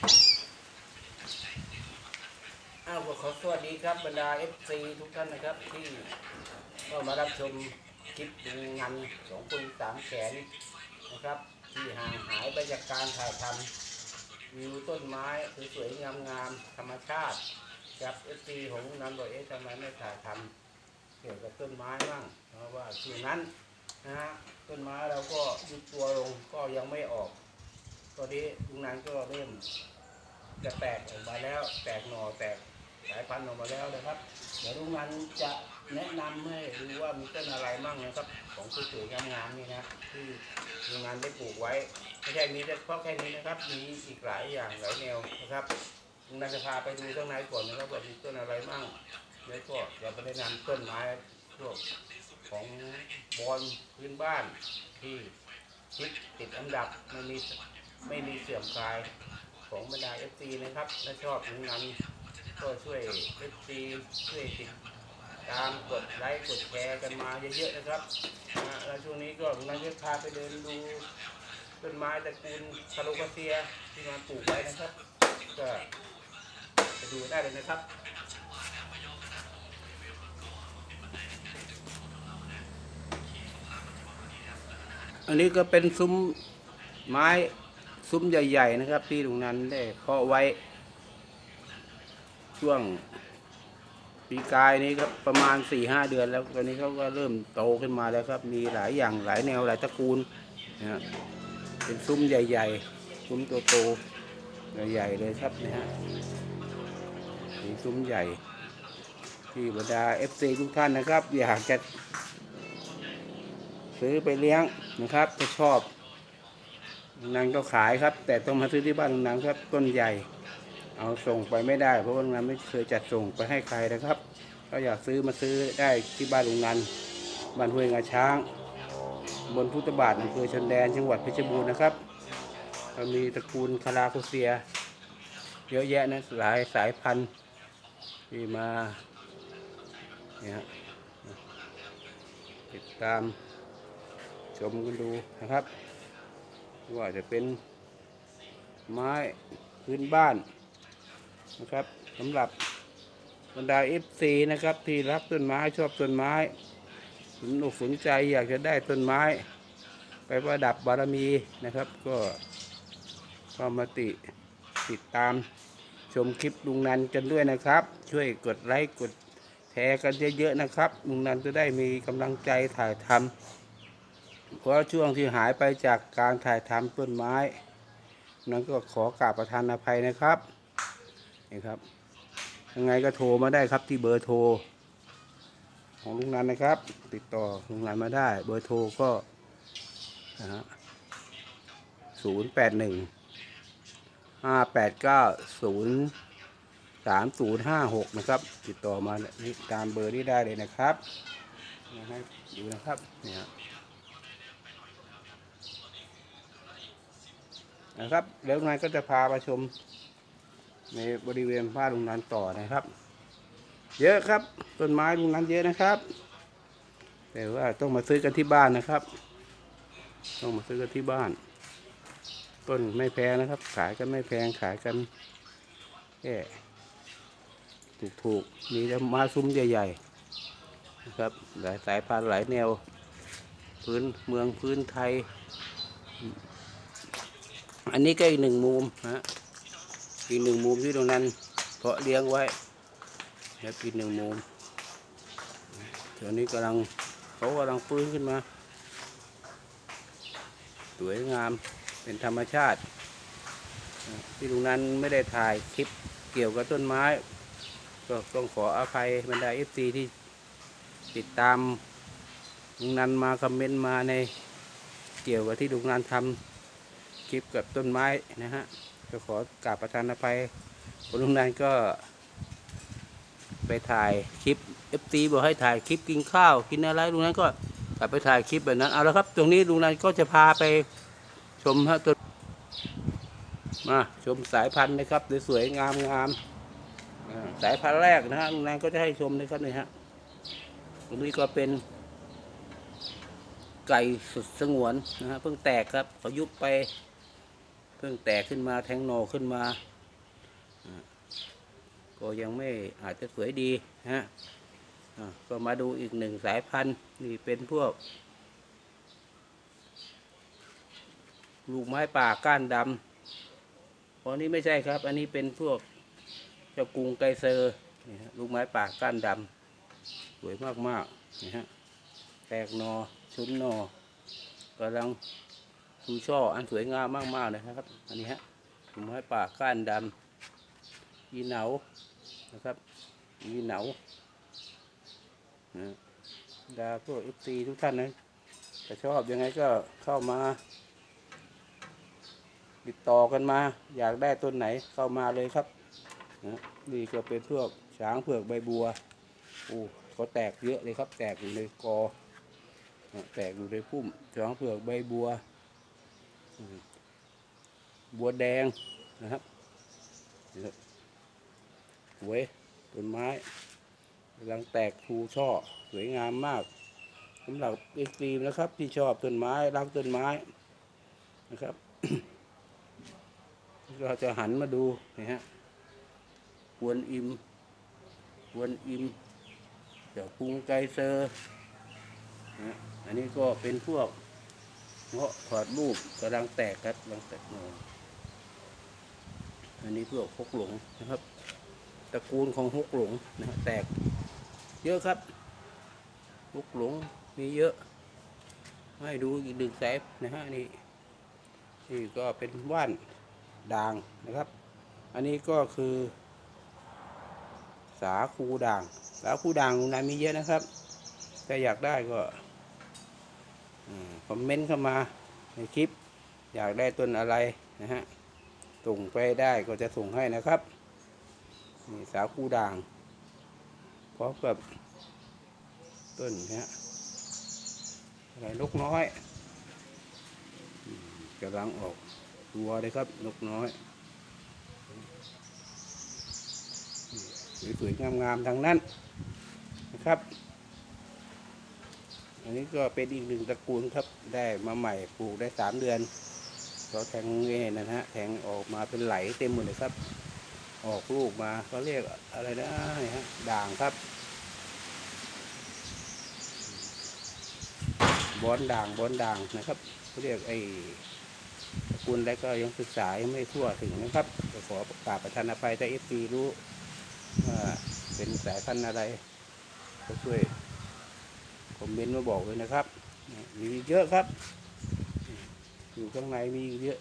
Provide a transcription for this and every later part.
อ้าวขอสวัสดีครับบรรดา FC ทุกท่านนะครับ ที่ก็มารับชมคลิปดูงานสองคนสามแสนนะครับ ที่ห่างหายไปจาการถ่ายทำวิวต้นไม้สวยๆงามๆธรรมชาติกับ FC ของนันบอกเอ๊ะทำไมไม่ถ่ายทำเกี่ยวกับต้นไม้บ้างเพราะว่าช่วงนั้นนะฮะต้นไม้เราก็ยุบตัวลงก็ยังไม่ออก ตอนนี้ลุงนันก็เริ่มจะแตกออกมาแล้ว แตกหน่อแตกสายพันธุ์ออกมาแล้วนะครับ เดี๋ยวลุงนันจะแนะนำให้ดูว่ามีต้นอะไรบ้างนะครับ ของสวยๆงามๆนี่นะที่ลุงนันได้ปลูกไว้ไม่ใช่มีเฉพาะแค่นี้นะครับ มีอีกหลายอย่างหลายแนวนะครับลุงนันจะพาไปดูต้นไม้ก่อนนะครับว่ามีต้นอะไรบ้างแล้วก็เดี๋ยวไปแนะนำต้นไม้พวกของบอลพื้นบ้านที่ติดอันดับไม่มี ไม่มีเสื่อมคลายของบรรดา FC นะครับ ถ้าชอบลุงนันก็ช่วย FC ช่วยติดตามกดไลค์กดแชร์กันมาเยอะๆนะครับแล้วช่วงนี้ก็ลุงนันจะพาไปเดินดูต้นไม้ตระกูลคาโลคาเซียที่มาปลูกไว้นะครับ ก็ไปดูได้เลยนะครับอันนี้ก็เป็นซุ้มไม้ ซุ้มใหญ่ ๆ นะครับ ที่ตรงนั้นได้เพาะไว้ ช่วงปีกายนี้ครับประมาณ4ี่ห้าเดือนแล้วตอนนี้เขาก็เริ่มโตขึ้นมาแล้วครับ มีหลายอย่างหลายแนวหลายตระกูลนะฮะเป็นซุ้มใหญ่ ๆ ซุ้มโตๆใหญ่ๆเลยครับนะฮะมีซุ้มใหญ่ ที่บรรดา FC ทุกท่านนะครับ อยากจะซื้อไปเลี้ยงนะครับถ้าชอบ ลุงนันก็ขายครับ แต่ต้องมาซื้อที่บ้านลุงนันครับ ต้นใหญ่ เอาส่งไปไม่ได้ เพราะว่าลุงนันไม่เคยจัดส่งไปให้ใครนะครับก็อยากซื้อมาซื้อได้ที่บ้านลุงนันบ้านห้วยงาช้าง บนพุทธบาทอำเภอชนแดนจังหวัดเพชรบูรณ์นะครับก็มีตระกูลคาราโคเซีย เยอะแยะนะหลายสายพันธุ์ที่มาเนี่ยฮะติดตามชมกันดูนะครับ ว่าจะเป็นไม้พื้นบ้านนะครับสำหรับบรรดา FC นะครับ ที่รักต้นไม้ชอบต้นไม้สนอกสนใจอยากจะได้ต้นไม้ ไปประดับบารมีนะครับ ก็ก็มาติติดตามชมคลิปลุงนันกันด้วยนะครับ ช่วยกดไลค์กดแชร์กันเยอะๆนะครับลุงนันจะได้มีกำลังใจถ่ายทำ เพราะช่วงที่หายไปจากการถ่ายทำต้นไม้ นั้นก็ขอกราบประทานอภัยนะครับนี่ครับ ยังไงก็โทรมาได้ครับที่เบอร์โทร ของลุงนันนะครับ ติดต่อลุงนันมาได้ เบอร์โทรก็นะฮะศูนย์แปดหนึ่งห้าแปดเก้าศูนย์สามศูนย์ห้าหกนะครับ ติดต่อมาตามเบอร์นี้ได้เลยนะครับนะให้ดูนะครับเนี่ย นะครับ แล้วนายก็จะพาไปชม ในบริเวณบ้านลุงนันต่อนะครับ เยอะครับต้นไม้ลุงนันเยอะนะครับ แต่ว่าต้องมาซื้อกันที่บ้านนะครับ ต้องมาซื้อกันที่บ้าน ต้นไม่แพงนะครับ ขายกันไม่แพงขายกันแค่ถูกๆมีแต่มาซุ้มใหญ่ๆนะครับหลายสายพันธุ์หลายแนว พื้นเมืองพื้นไทย อันนี้ก็อีกหนึ่งมุมฮะอีกหนึ่งมุมที่ตรงนั้น เพาะเลี้ยงไว้แล้วอีกหนึ่งมุมตอนนี้กำลังเขากำลังฟื้นขึ้นมา สวยงามเป็นธรรมชาติ ที่ตรงนั้นไม่ได้ถ่ายคลิปเกี่ยวกับต้นไม้ ก็ต้องขออภัยบรรดาเอฟซีที่ติดตามลุงนันมาคอมเมนต์มาในเกี่ยวกับที่ลุงนันทำ คลิปกับต้นไม้นะฮะก็ขอกราบประทานอภัยคุณลุงนันก็ไปถ่ายคลิปเอฟซีบอกให้ถ่ายคลิปกินข้าว กินอะไรลุงนั้นก็กลับไปถ่ายคลิปแบบนั้นเอาละครับ ตรงนี้ลุงนั้นก็จะพาไปชมฮะต้นมาชมสายพันธุ์นะครับสวยๆงามงามสายพันธุ์แรกนะฮะลุงนั้นก็จะให้ชมนะครับนี่ฮะตรงนี้ก็เป็น ไก่สุดสงวนนะฮะเพิ่งแตกครับเขายุบไป เพิ่งแตกขึ้นมาแทงหนขึ้นมา ก็ยังไม่อาจจะสวยดีฮะก็มาดูอีกหนึ่งสายพันธุ์นี่เป็นพวก ลูกไม้ป่าก้านดำอันนี้ไม่ใช่ครับ อันนี้เป็นพวกเจ้ากุงไกเซอร์ลูกไม้ป่าก้านดำสวยมากๆนี่ฮะแตกหนอชุนหนอกำลัง ชูช่ออันสวยงามมากๆเลยนะครับ อันนี้ฮะลูกไม้ป่าก้านดำยีเหนานะครับยีเหนานะดาพวกเอฟซีทุกท่านนะถ้าชอบยังไงก็เข้ามา ติดต่อกันมา อยากได้ต้นไหนเข้ามาเลยครับนะนี่ก็เป็นพวกช้างเผือกใบบัวโอ้เขาแตกเยอะเลยครับ แตกอยู่ในกอ แตกอยู่ในพุ่มช้างเผือกใบบัว บัวแดงนะครับนี่ครับหวยต้นไม้กำลังแตกภูช่อสวยงามมากสำหรับเอ็กซ์ตรีมนะครับที่ชอบต้นไม้รักต้นไม้นะครับ เราจะหันมาดูนะฮะกวนอิมกวนอิมเจ้ากรุงไกเซอร์นะอันนี้ก็เป็นพวก เงาะถอดรูปกำลังแตกครับกำลังแตกหนออันนี้พวกฮกหลงนะครับ ตระกูลของฮกหลงนะแตก เยอะครับฮกหลงมีเยอะ ให้ดูอีกหนึ่งสายนะฮะนี่นี่ก็เป็นว่านด่างนะครับ อันนี้ก็คือ สาคูด่าง สาคูด่างนั้นมีเยอะนะครับถ้าอยากได้ก็ คอมเมนต์เข้ามาในคลิป อยากได้ต้นอะไรนะฮะส่งไปได้ก็จะส่งให้นะครับนี่สาคูด่างพร้อมกับต้นนี้อะไรนกน้อยกำลังออกตัวเลยครับนกน้อยสวยๆงามๆทางนั้นนะครับ อันนี้ก็เป็นอีกหนึ่งตระกูลครับ ได้มาใหม่ปลูกได้สามเดือนก็แทงเงี้นะฮะแทงออกมาเป็นไหลเต็มหมดเลยครับ ออกลูกมาเขาเรียกอะไรนะฮะด่างครับ บอนด่างบอนด่างนะครับเขาเรียกไอ้คุณและก็ยังศึกษายังไม่ทั่วถึงนะครับขอกราบประทานอภัยถ้าเอฟซีรู้ว่าเป็นสายพันธุ์อะไรก็ช่วย คอมเมนต์มาบอกเลยนะครับ มีเยอะครับ อยู่ข้างในมีเยอะ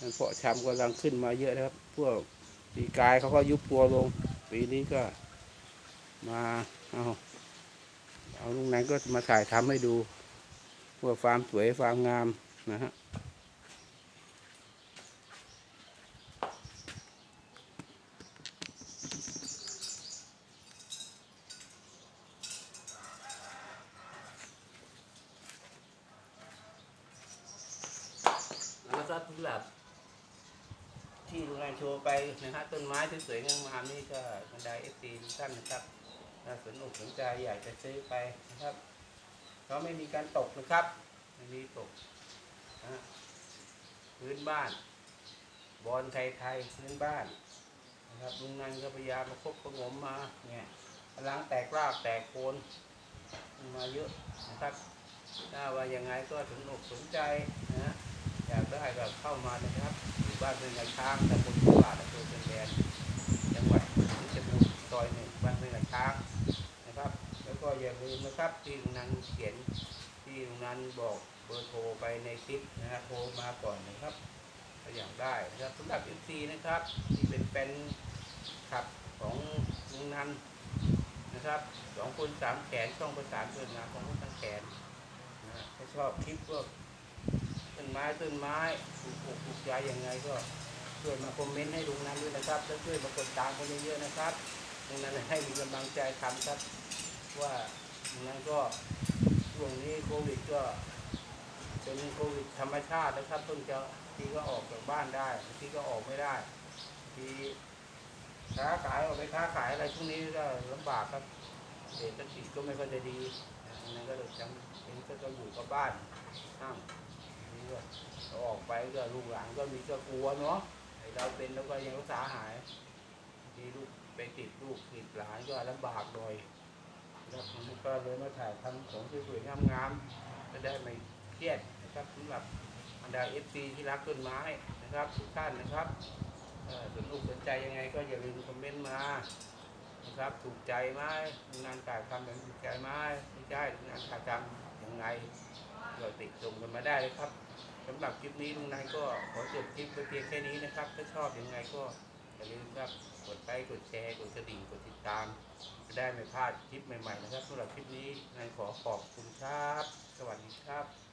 มันเพาะชำกำลังขึ้นมาเยอะนะครับ พวกปีกายเขาก็ยุบตัวลง ปีนี้ก็มาเอาเอาลุงนั้นก็มาถ่ายทำให้ดูเพื่อความสวยความงามนะฮะ แล้วก็สำหรับ ที่โรงงานโชว์ไปนะฮะต้นไม้ที่สวยๆงามๆนี่ก็บรรดาเอฟซีทุกท่านนะครับถ้าสนอกสนใจอยากจะซื้อไปนะครับเขาไม่มีการตกนะครับไม่มีตกนะฮะพื้นบ้าน บอลไทยๆพื้นบ้านนะครับลุงนันก็พยายามมาคบประงมมาเนี่ยกำลังแตกรากแตกโคนมาเยอะนะครับ ถ้าว่ายังไงก็สนอกสนใจนะฮะ ได้ก็เข้ามานะครับอยู่บ้านเป็นไงช้างตำบลตลาดอำเภอเป็นแดนจังหวัดเพชรบูรณ์ซอยหนึ่งบ้านเป็นไงช้างนะครับ แล้วก็อย่าลืมนะครับที่ลุงนั้นเขียนที่ลุงนั้นบอกเบอร์โทรไปในคลิปนะฮะโทรมาก่อนนะครับถ้าอยากได้นะครับสำหรับเอฟซีนะครับที่เป็นแฟนคลับของลุงนันนะครับสองคนสามแขนช่องประสานเกิดงานของคนทั้งแขนนะฮะถ้าชอบคลิปก็ ต้นไม้ต้นไม้ปลูกปลูกปลูกใจยังไงก็ช่วยมาคอมเมนต์ให้ลุงนั้นด้วยนะครับแล้วช่วยมากดตามกันเยอะๆนะครับลุงนั้นให้มีกำลังใจทำครับ ว่าลุงนั้นก็ช่วงนี้โควิดก็เป็นโควิดธรรมชาตินะครับเพิ่งจะทีก็ออกจากบ้านได้ทีก็ออกไม่ได้ทีค้าขายออกไปค้าขายอะไรช่วงนี้ก็ลำบากครับเศรษฐกิจก็ไม่ค่อยจะดีนะดังนั้นก็เลยจำเป็นก็ต้องอยู่กับบ้านห้าม ก็เอาออกไปก็ลูกหลานก็มีก็กลัวเนาะไอเราเป็นแล้วก็ยังรักษาหายทีลูกไปติดลูกติดหลานก็ลำบากหน่อยแล้วผมก็เลยมาถ่ายทำของสวยๆงามๆจะได้ไม่เครียดนะครับสำหรับบรรดาเอฟซีที่รักต้นไม้นะครับทุกท่านนะครับสนลูกสนใจยังไงก็อย่าลืมคอมเมนต์มานะครับถูกใจไหมงานการทำอย่างถูกใจไหมไม่ใช่งานการทำยังไงก็ติดชมกันมาได้เลยครับำหรับคลิปนี้ลุงนายก็ขอจบคลิปไปเพียงแค่นี้นะครับ ถ้าชอบยังไงก็อย่าลืมครับกดไลค์กดแชร์กดกระดิ่งกดติดตามจะได้ไม่พลาดคลิปใหม่ๆนะครับสำหรับคลิปนี้นายขอขอบคุณครับ สวัสดีครับ